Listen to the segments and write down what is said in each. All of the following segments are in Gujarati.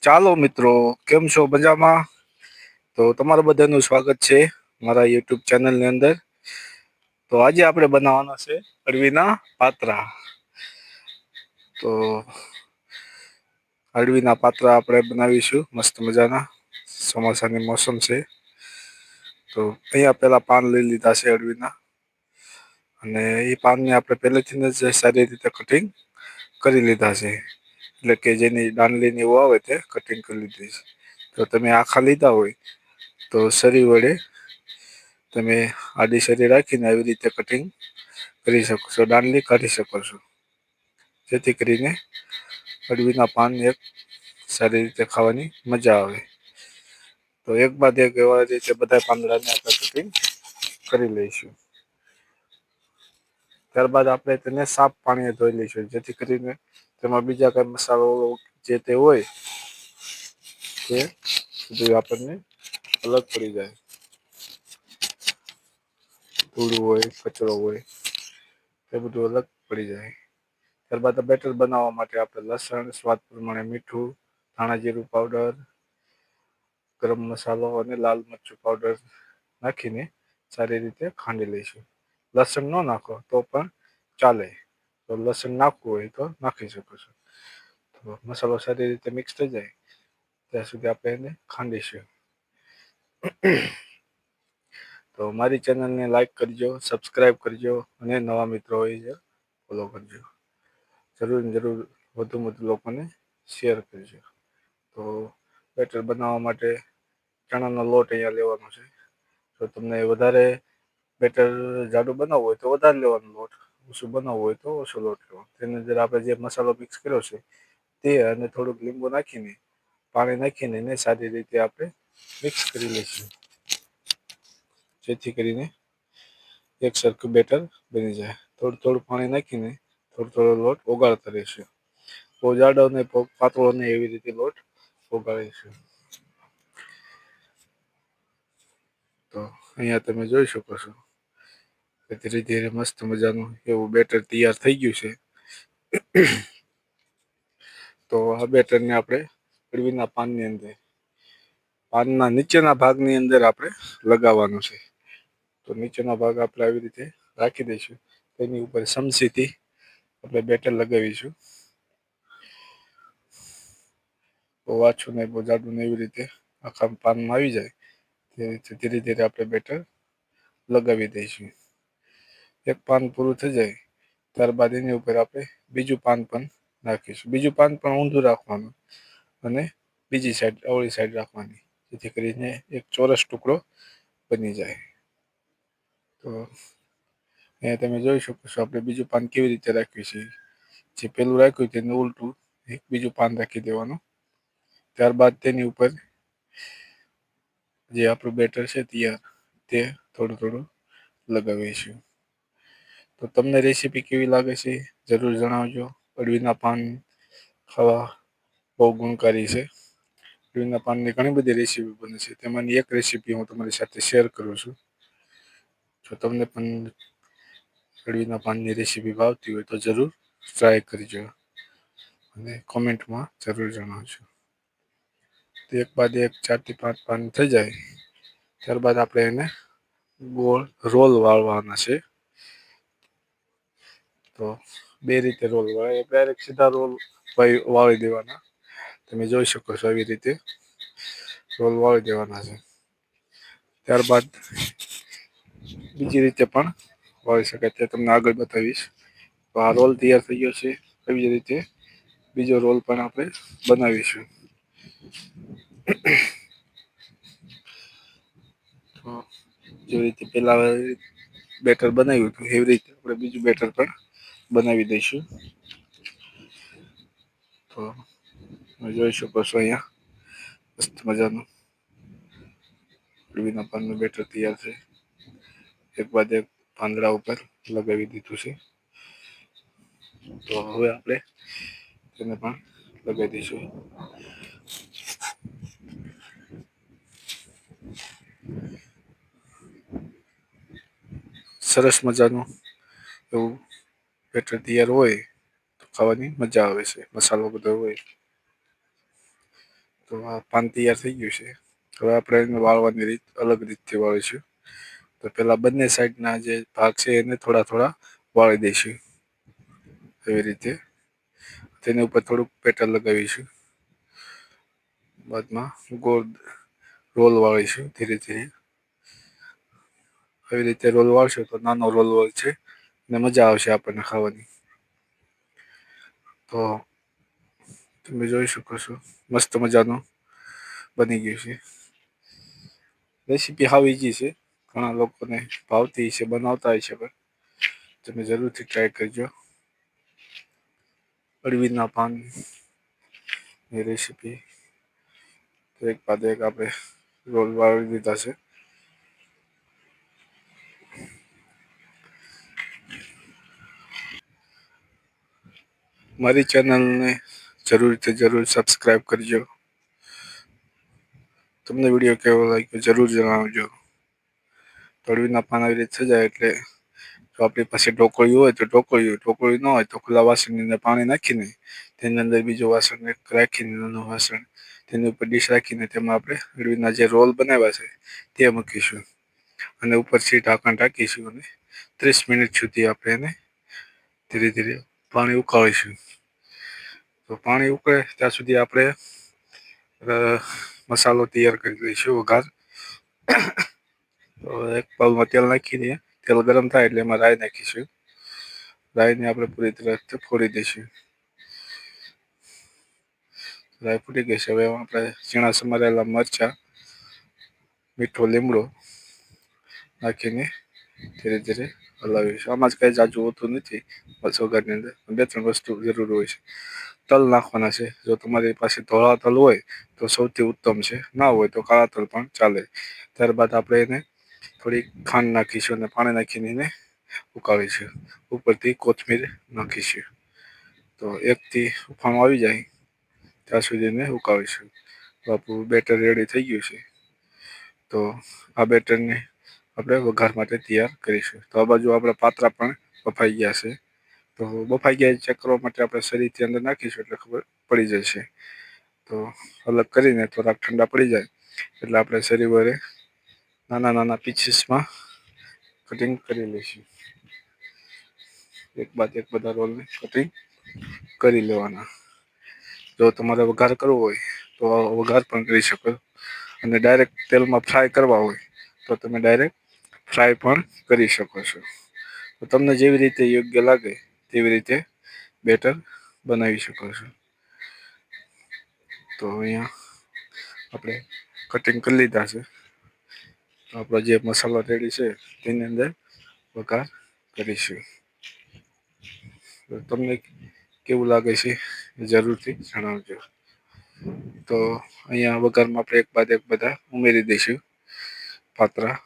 ચાલો મિત્રો, કેમ છો મજામાં? તો તમારું બધાનું સ્વાગત છે મારા યુટ્યુબ ચેનલની અંદર. તો આજે આપણે બનાવવાના છે અળવીના પાત્રા. તો અળવીના પાત્રા આપણે બનાવીશું, મસ્ત મજાના. ચોમાસાની મોસમ છે. તો અહીંયા પહેલાં પાન લઈ લીધા છે અળવીના. અને એ પાનને આપણે પહેલેથી જ સારી રીતે કટિંગ કરી લીધા છે. એટલે કે જેની દાંડલીની એવું આવે તે કટિંગ કરી લીધી છે. તો તમે આખા લીધા હોય તો શરી વડે તમે આડી શરીર રાખીને આવી રીતે કટિંગ કરી શકો છો દાંડલી કાઢી શકો છો. જેથી કરીને અડવીના પાન એક સારી રીતે ખાવાની મજા આવે. તો એક બાદ એક એવા રીતે બધા પાંદડાને આપણે કટિંગ કરી લઈશું. ત્યારબાદ આપણે તેને સાફ પાણીએ ધોઈ લઈશું, જેથી કરીને તેમાં બીજા કઈ મસાલો જે તે હોય, તે બધું આપણને અલગ પડી જાય. ધૂળું હોય, કચરો હોય, તે બધું અલગ પડી જાય. ત્યારબાદ બેટર બનાવવા માટે આપણે લસણ, સ્વાદ પ્રમાણે મીઠું ધાણા જીરું પાવડર, ગરમ મસાલો અને લાલ મરચું પાવડર નાખીને સારી રીતે ખાંડી લઈશું. લસણ ન નાખો તો પણ ચાલે. તો લસણ નાખવું હોય તો નાખી શકો છો. તો મસાલો સારી રીતે મિક્સ થઈ જાય, ત્યાં સુધી આપણે એને ખાંડીશું. તો મારી ચેનલને લાઈક કરજો સબસ્ક્રાઈબ કરજો અને નવા મિત્રો હોય છે ફોલો કરજો. જરૂર જરૂર વધુ વધુ લોકોને શેર કરજો. તો બેટર બનાવવા માટે ચણાનો લોટ અહીંયા લેવાનો છે. તો તમને વધારે બેટર જાડું બનાવવું હોય તો વધારે લેવાનો લોટ. ઓછું બનાવવું હોય તો ઓછો લોટ તેની અંદર આપણે જે મસાલો મિક્સ કર્યો છે, તે અને થોડુંક લીંબુ નાખીને, પાણી નાખીને એને સારી રીતે આપણે મિક્સ કરી લઈશું. જેથી કરીને એક સરખું બેટર બની જાય. થોડું થોડું પાણી નાખીને થોડો થોડો લોટ ઓગાળતા રહીશું. બહુ જાડો ને પાતળો ને એવી રીતે લોટ ઓગાળીશું. તો અહીંયા તમે જોઈ શકો છો. ધીરે ધીરે મસ્ત મજાનું એવું બેટર તૈયાર થઈ ગયું છે. તો આ બેટરને આપણે અળવીના પાનની અંદર, પાનના નીચેના ભાગની અંદર આપણે લગાવવાનું છે. તો નીચેનો ભાગ આપણે આવી રીતે રાખી દઈશું. તેની ઉપર સમસીથી આપણે બેટર લગાવીશું. બહુ આછું ને બહુ જાડું ને એવી રીતે આખા પાનમાં આવી જાય. તે રીતે ધીરે ધીરે આપણે બેટર લગાવી દઈશું. એક પાન પૂરું થઈ જાય, ત્યારબાદ એની ઉપર આપણે બીજું પાન પણ નાખીશું. બીજું પાન પણ ઊંધું રાખવાનું અને બીજી સાઈડ અવળી સાઈડ રાખવાની, જેથી કરીને એક ચોરસ ટુકડો બની જાય. તો અહીંયા તમે જોઈ શકો છો આપણે બીજું પાન કેવી રીતે રાખ્યું છે. જે પેલું રાખ્યું તેનું ઉલટું એક બીજું પાન રાખી દેવાનું. ત્યારબાદ તેની ઉપર જે આપણું બેટર છે તૈયાર, તે થોડું થોડું લગાવીશું. તો તમને રેસીપી કેવી લાગે છે? જરૂર જણાવજો. અડવીના પાન ખાવા બહુ ગુણકારી છે. અડવીના પાનની ઘણી બધી રેસીપી બને છે. તેમાંની એક રેસીપી હું તમારી સાથે શેર કરું છું. જો તમને પણ અડવીના પાનની રેસીપી ભાવતી હોય તો જરૂર ટ્રાય કરજો. અને કોમેન્ટમાં જરૂર જણાવજો. તો એક બાદ એક ચારથી પાંચ પાન થઈ જાય. ત્યારબાદ આપણે એને ગોળ રોલ વાળવાના છે. તો બે રીતે રોલ વાળે ડાયરેક્ટ સીધા રોલ વાળી દેવાના. તમે જોઈ શકો છો આવી રીતે રોલ વાળી દેવાના છે. ત્યારબાદ બીજી રીતે પણ વાળી શકાય. તે તમને આગળ બતાવીશ. તો આ રોલ તૈયાર થઈ ગયો છે. એવી રીતે બીજો રોલ પણ આપણે બનાવીશું. તો જેવી રીતે પહેલાં બેટર બનાવ્યું હતું, એવી રીતે આપણે બીજું બેટર પણ બનાવી દઈશું. તો જોઈ શકો છો અહીંયા. મસ્ત મજાનું. અળવીના પાનનું બેટર તૈયાર છે. એક બાદ એક પાંદડા ઉપર લગાવી દીધું છે. તો હવે આપણે તેને પણ લગાવી દઈશું. સરસ મજાનું એવું બેટર તૈયાર હોય તો ખાવાની મજા આવે છે. મસાલો બધો હોય. તો આ પાન તૈયાર થઈ ગયું છે. હવે આપણે એને વાળવાની રીત, અલગ રીતથી વાળીશું. તો પહેલાં બંને સાઈડના જે ભાગ છે એને થોડા થોડા વાળી દઈશું. એવી રીતે. તેની ઉપર થોડુંક પેટર લગાવીશું. બાદમાં ગોળ રોલ વાળીશું ધીરે ધીરે. આવી રીતે રોલ વાળશો તો નાનો રોલ હોય છે. ને મજા આવશે આપણને ખાવાની. તો તમે જોઈ શકો છો, મસ્ત મજાનું બની ગયું છે. રેસીપી હાવ ઈજી છે. ઘણા લોકોને ભાવતી છે, બનાવતા હોય છે પણ તમે જરૂરથી ટ્રાય કરજો. અળવીના પાનની રેસીપી એક બાદ એક આપણે રોલ વાળી દીધા છે. મારી ચેનલને જરૂરથી જરૂર સબસ્ક્રાઈબ કરજો. તમને વીડિયો કેવો લાગ્યો જરૂર જણાવજો. તળવીના પાના રીતે જાય એટલે જો આપણી પાસે ઢોકળિયું હોય તો ઢોકળિયું ઢોકળિયું ન હોય તો ખુલ્લા વાસણની અંદર પાણી નાખીને તેની અંદર બીજું વાસણ રાખીને, નાનું વાસણ તેની ઉપર ડીશ રાખીને તેમાં આપણે અળવીના જે રોલ બનાવ્યા છે તે મૂકીશું. અને ઉપરથી ઢાંકણ રાખીશું અને ત્રીસ મિનિટ સુધી આપણે એને ધીરે ધીરે પાણી ઉકાળીશું. તો પાણી ઉકળે, ત્યાં સુધી આપણે મસાલો તૈયાર કરી લઈશું વઘાર. તો એક બાઉલમાં તેલ નાખી દઈએ. તેલ ગરમ થાય એટલે એમાં રાઈ નાખીશું. રાઈને આપણે પૂરી તરફ ફોડી દઈશું. રાઈ ફૂટી ગઈ છે. હવે આપણે ઝીણા સમારેલા મરચાં, મીઠો લીમડો નાખીને ધીરે ધીરે હલાવીશું આમાં જ કંઈ જાજુ હોતું નથી વઘારની અંદર. બે ત્રણ વસ્તુ જરૂર હોય છે. તલ નાખવાના છે. જો તમારી પાસે ધોળા તલ હોય, તો સૌથી ઉત્તમ છે. ના હોય, તો કાળા તલ પણ ચાલે. ત્યારબાદ આપણે એને થોડીક ખાંડ નાખીશું અને પાણી નાખીને એને ઉકાળીશું. ઉપરથી કોથમીર નાખીશું. તો એકથી ઉફાણું આવી જાય. ત્યાં સુધી એને ઉકાળીશું. બાપુ બેટર રેડી થઈ ગયું છે. તો આ બેટરને આપણે વઘાર માટે તૈયાર કરીશું. તો આ બાજુ આપણા પાત્રા પણ બફાઈ ગયા છે. તો બફાઈ ગયા ચેક કરવા માટે આપણે શરીરથી અંદર નાખીશું એટલે ખબર પડી જશે. તો અલગ કરીને થોડાક ઠંડા પડી જાય એટલે આપણે શરીરે નાના નાના પીસીસમાં કટિંગ કરી લઈશું. એક બાદ એક બધા રોલને કટિંગ કરી લેવાના. જો તમારે વઘાર કરવો હોય તો વઘાર પણ કરી શકો. અને ડાયરેક્ટ તેલમાં ફ્રાય કરવા હોય તો તમે ડાયરેક્ટ ફ્રાય પણ કરી શકો છો. તો તમને જેવી રીતે યોગ્ય લાગે તેવી રીતે બેટર બનાવી શકો છો. તો અહીંયા આપણે કટિંગ કરી લીધા છે. આપણો જે મસાલો રેડી છે તેની અંદર વઘાર કરીશું. તો તમને કેવું લાગે છે જરૂરથી જણાવજો. તો અહીંયા વઘારમાં આપણે એક બાદ એક બધા ઉમેરી દઈશું. પાત્રા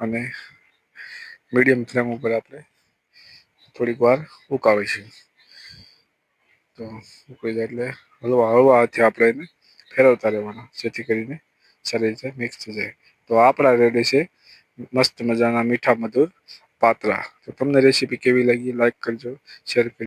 અને મીડિયમ ફ્લેમ ઉપર આપણે થોડીક વાર ઉકાળીશું. તો ઉકળી જાય એટલે હળવા હળવા હાથે આપણે એને ફેરવતા રહેવાના, જેથી કરીને સારી રીતે મિક્સ થઈ જાય. તો આપણા રેડી છે મસ્ત મજાના મીઠા મધુર પાત્રા. તો તમને રેસીપી કેવી લાગી લાઈક કરજો શેર કરજો.